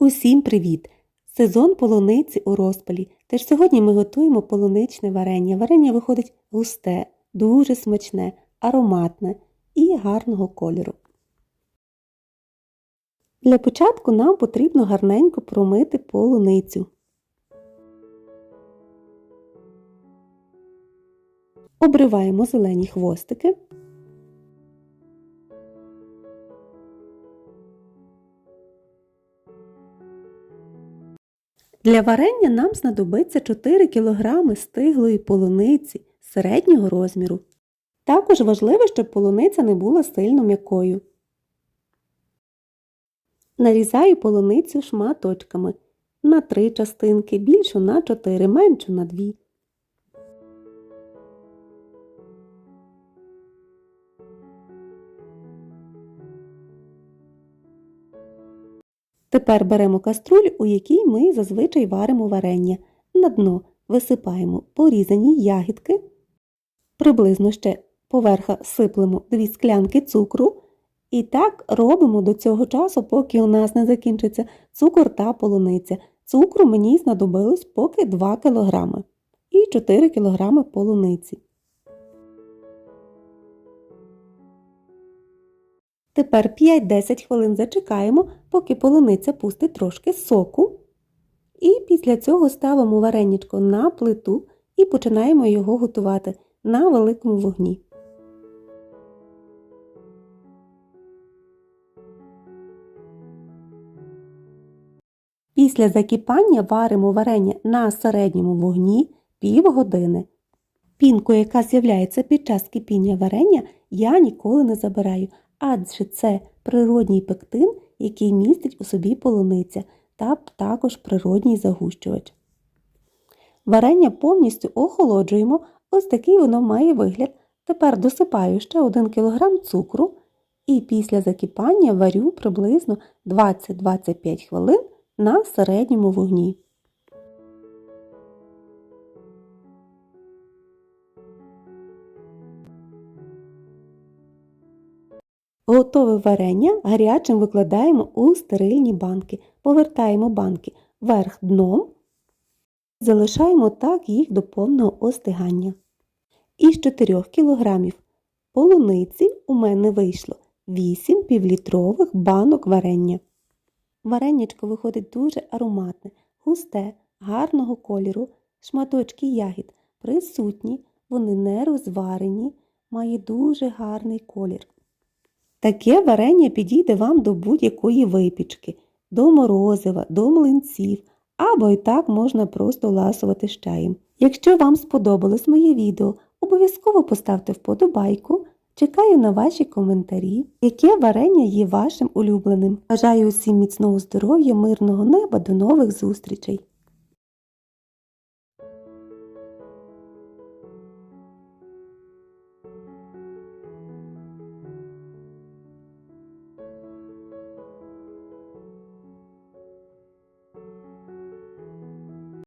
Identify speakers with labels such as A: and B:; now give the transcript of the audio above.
A: Усім привіт! Сезон полуниці у розпалі. Тож сьогодні ми готуємо полуничне варення. Варення виходить густе, дуже смачне, ароматне і гарного кольору. Для початку нам потрібно гарненько промити полуницю. Обриваємо зелені хвостики. Для варення нам знадобиться 4 кг стиглої полуниці середнього розміру. Також важливо, щоб полуниця не була сильно м'якою. Нарізаю полуницю шматочками на 3 частинки, більшу на 4, меншу на 2. Тепер беремо каструлю, у якій ми зазвичай варимо варення. На дно висипаємо порізані ягідки, приблизно ще поверха сиплемо 2 склянки цукру. І так робимо до цього часу, поки у нас не закінчиться цукор та полуниця. Цукру мені знадобилось поки 2 кг і 4 кг полуниці. Тепер 5-10 хвилин зачекаємо, поки полуниця пустить трошки соку. І після цього ставимо вареничко на плиту і починаємо його готувати на великому вогні. Після закипання варимо варення на середньому вогні півгодини. Пінку, яка з'являється під час кипіння варення, я ніколи не забираю, адже це природній пектин, який містить у собі полуниця та також природній загущувач. Варення повністю охолоджуємо, ось такий воно має вигляд. Тепер досипаю ще 1 кг цукру і після закипання варю приблизно 20-25 хвилин на середньому вогні. Готове варення гарячим викладаємо у стерильні банки, повертаємо банки вверх дном, залишаємо так їх до повного остигання. Із 4 кг полуниці у мене вийшло 8 півлітрових банок варення. Вареннячко виходить дуже ароматне, густе, гарного кольору, шматочки ягід присутні, вони не розварені, має дуже гарний колір. Таке варення підійде вам до будь-якої випічки, до морозива, до млинців, або і так можна просто ласувати з чаєм. Якщо вам сподобалось моє відео, обов'язково поставте вподобайку. Чекаю на ваші коментарі, яке варення є вашим улюбленим. Бажаю усім міцного здоров'я, мирного неба, до нових зустрічей!